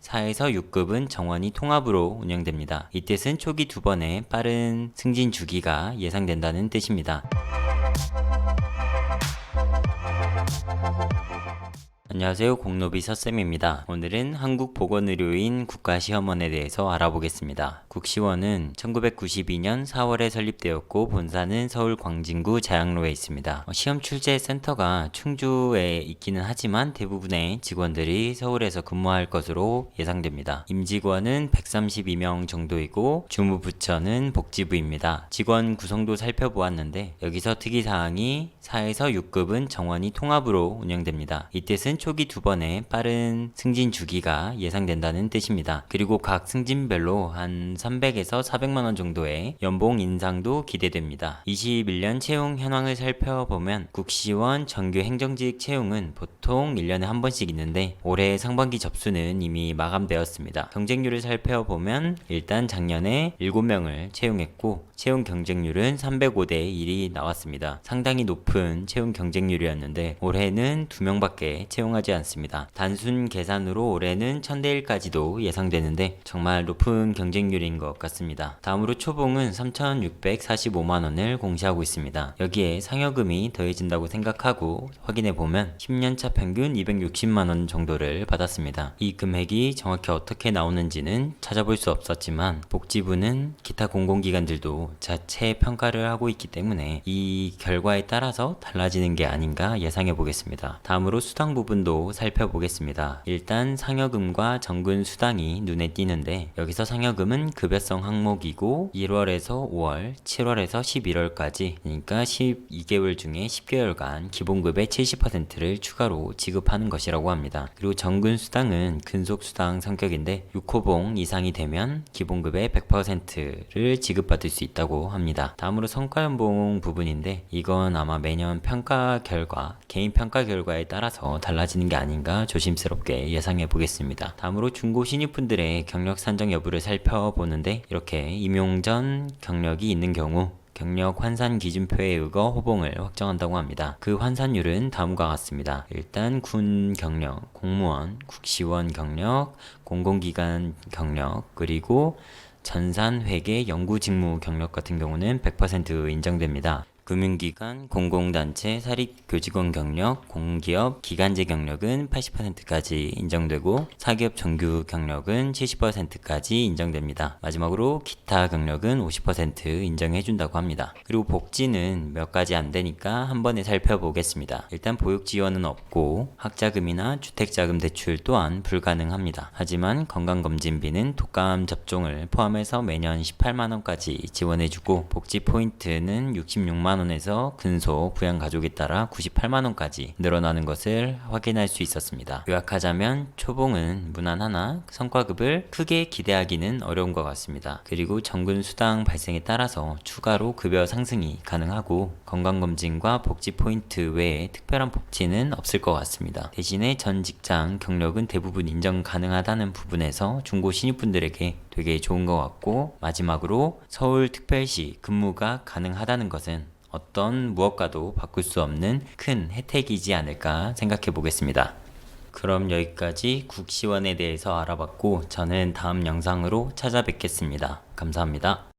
4에서 6급은 정원이 통합으로 운영됩니다. 이 뜻은 초기 두 번의 빠른 승진 주기가 예상된다는 뜻입니다. 안녕하세요. 공노비 서쌤입니다. 오늘은 한국보건의료인 국가시험원에 대해서 알아보겠습니다. 국시원은 1992년 4월에 설립되었고 본사는 서울 광진구 자양로에 있습니다. 어, 시험 출제 센터가 충주에 있기는 하지만 대부분의 직원들이 서울에서 근무할 것으로 예상됩니다. 임직원은 132명 정도이고 주무부처는 복지부입니다. 직원 구성도 살펴보았는데 여기서 특이사항이 4에서 6급은 정원이 통합으로 운영됩니다. 이 뜻은 초기 두 번의 빠른 승진 주기가 예상된다는 뜻입니다. 그리고 각 승진별로 한 300에서 400만 원 정도의 연봉 인상도 기대됩니다. 21년 채용 현황을 살펴보면 국시원 정규 행정직 채용은 보통 1년에 한 번씩 있는데 올해 상반기 접수는 이미 마감되었습니다. 경쟁률을 살펴보면 일단 작년에 7명을 채용했고 채용 경쟁률은 305대 1이 나왔습니다. 상당히 높은 채용 경쟁률이었는데 올해는 2명밖에 채용 하지 않습니다. 단순 계산으로 올해는 1000대 1까지도 예상되는데 정말 높은 경쟁률인 것 같습니다. 다음으로 초봉은 3,645만 원을 공시하고 있습니다. 여기에 상여금이 더해진다고 생각하고 확인해 보면 10년차 평균 260만 원 정도를 받았습니다. 이 금액이 정확히 어떻게 나오는지는 찾아볼 수 없었지만 복지부는 기타 공공기관들도 자체 평가를 하고 있기 때문에 이 결과에 따라서 달라지는 게 아닌가 예상해 보겠습니다. 다음으로 수당 부분 도 살펴보겠습니다. 일단 상여금과 정근 수당이 눈에 띄는데 여기서 상여금은 급여성 항목이고 1월에서 5월, 7월에서 11월까지 그러니까 12개월 중에 10개월간 기본급의 70%를 추가로 지급하는 것이라고 합니다. 그리고 정근 수당은 근속 수당 성격인데 6호봉 이상이 되면 기본급의 100%를 지급받을 수 있다고 합니다. 다음으로 성과연봉 부분인데 이건 아마 매년 평가 결과, 개인 평가 결과에 따라서 달라지 는 게 아닌가 조심스럽게 예상해 보겠습니다. 다음으로 중고 신입분들의 경력 산정 여부를 살펴보는데 이렇게 임용 전 경력이 있는 경우 경력 환산 기준표에 의거 호봉을 확정한다고 합니다. 그 환산율은 다음과 같습니다. 일단 군 경력, 공무원, 국시원 경력, 공공기관 경력, 그리고 전산 회계 연구 직무 경력 같은 경우는 100% 인정됩니다. 금융기관, 공공단체, 사립교직원 경력, 공기업, 기간제 경력은 80%까지 인정되고 사기업 정규 경력은 70%까지 인정됩니다. 마지막으로 기타 경력은 50% 인정해준다고 합니다. 그리고 복지는 몇 가지 안 되니까 한 번에 살펴보겠습니다. 일단 보육 지원은 없고 학자금이나 주택자금 대출 또한 불가능합니다. 하지만 건강검진비는 독감 접종을 포함해서 매년 18만 원까지 지원해주고 복지 포인트는 66만 원에서 근소 부양 가족에 따라 98만 원까지 늘어나는 것을 확인할 수 있었습니다. 요약하자면 초봉은 무난하나 성과급을 크게 기대하기는 어려운 것 같습니다. 그리고 정근 수당 발생에 따라서 추가로 급여 상승이 가능하고 건강검진과 복지 포인트 외에 특별한 복지는 없을 것 같습니다. 대신에 전 직장 경력은 대부분 인정 가능하다는 부분에서 중고 신입분들에게 되게 좋은 것 같고 마지막으로 서울특별시 근무가 가능하다는 것은 어떤 무엇과도 바꿀 수 없는 큰 혜택이지 않을까 생각해 보겠습니다. 그럼 여기까지 국시원에 대해서 알아봤고 저는 다음 영상으로 찾아뵙겠습니다. 감사합니다.